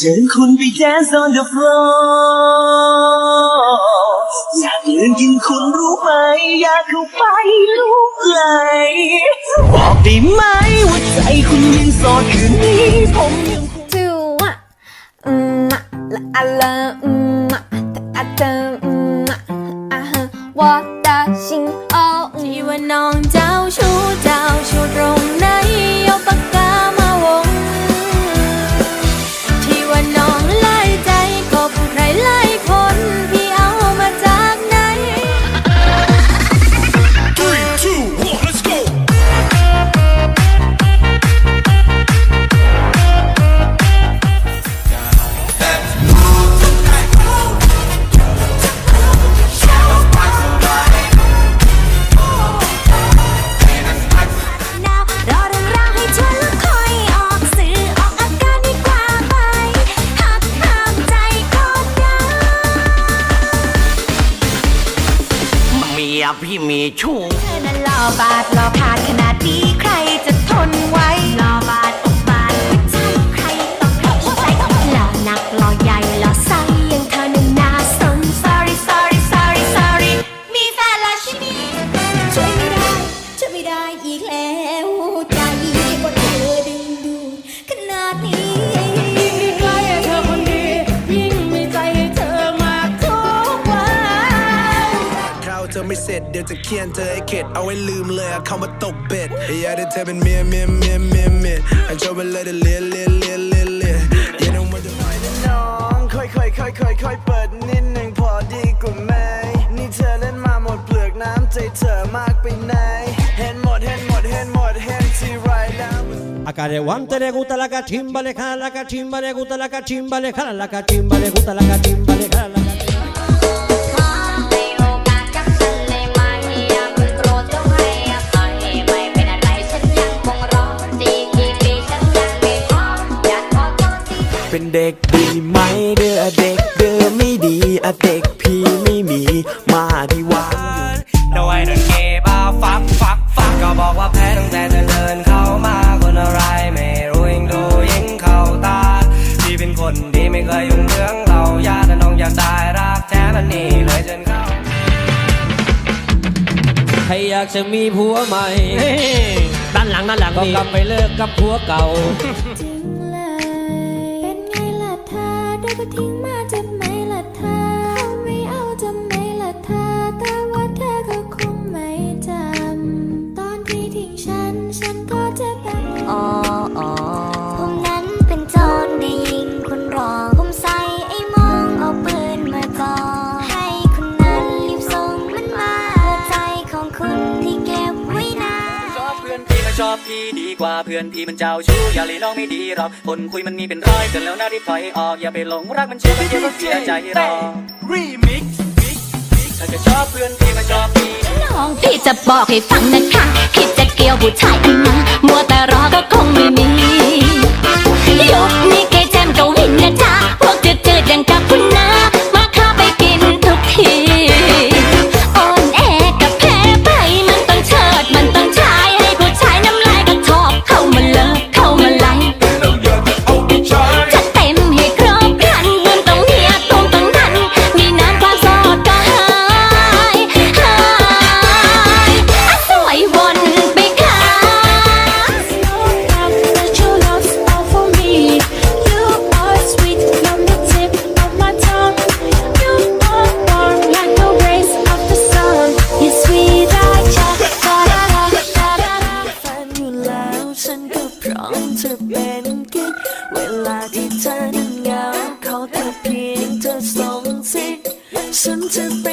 เชิญคุณไป dance on the floor อยากเลื่นกินคุณรู้ไหม อยากเข้าไปลุกไหลบอกได้ไหมว่าใจคุณยังโสดคืนนี้ผมยังคงจูอะอืมอะละอะละอืมอะแต่อาจจะอืมอะอะฮะว่าดาชิงเอาที่ว่าน้องเจ้าชู้ พี่มีชู้ เธอนั้นหล่อบาดหล่อผ่าดขนาดนี้ใครจะทนไหว อไม่เสร็จเดี๋ยวจะเคียนเธอให้เข็ดเอาไว้ลืมเลยคำว่าตกเบ็ดอยากได้เธอเป็นเมียเมียเมียเมียเมียให้ชอบไปเลยเดี๋ยวเลียเลียเลียเลียเลียอย่าต้องมาจะไปนะน้องค่อยค่อยค่อยค่อยค่อยเปิดนิดหนึ่งพอดีกว่าไหมนี่เธอเล่นมาหมดเปลือกน้ำใจเธอมากไปไหนเห็นหมดเห็นหมดเห็นหมดเห็นที่ไรแล้ว Acá de guante le gusta la cachimba, le jala la cachimba, le gusta la cachimba, le jala la cachimba, le gusta la cachimba, le jala เป็นเด็กดีไหมเด้อเด็กเด้อไม่ดีอะเด็กพี่ไม่มีมาที่วานอยู่โดยโดนเกบ้าฟักฟักฟักก็บอกว่าแพ้ตั้งแต่เธอเดินเข้ามาคนอะไรไม่รู้ยิ่งดูยิ่งเข้าตาที่เป็นคนดีไม่เคยยุ่งเรื่องเราญาติน้องอยากได้รักแท้มันนี่เลยจนเข้าใครอยากจะมีผัวใหม่ด้านหลังด้านหลังก็กลับไปเลิกกับผัวเก่า อไชอบพี่ดีกว่าเพื่อนพี่มันเจ้าชู้อย่าเลยน้องไม่ดีหรอกคนคุยมันมีเป็นร้อยจนแล้วหน้าที่ถอยออกอย่าไปหลงรักมันเชื่อมันเดี๋ยวก็เสียใจหรอก Remix ถ้าจะชอบเพื่อนพี่ก็ชอบพี่น้องพี่จะบอกให้ฟังนะคะคิดจะเกี่ยวผู้ชายอันนะมัวแต่รอก็ ธอนั้นเหงาขอแค่เพียงเธอส่งสิฉันจะ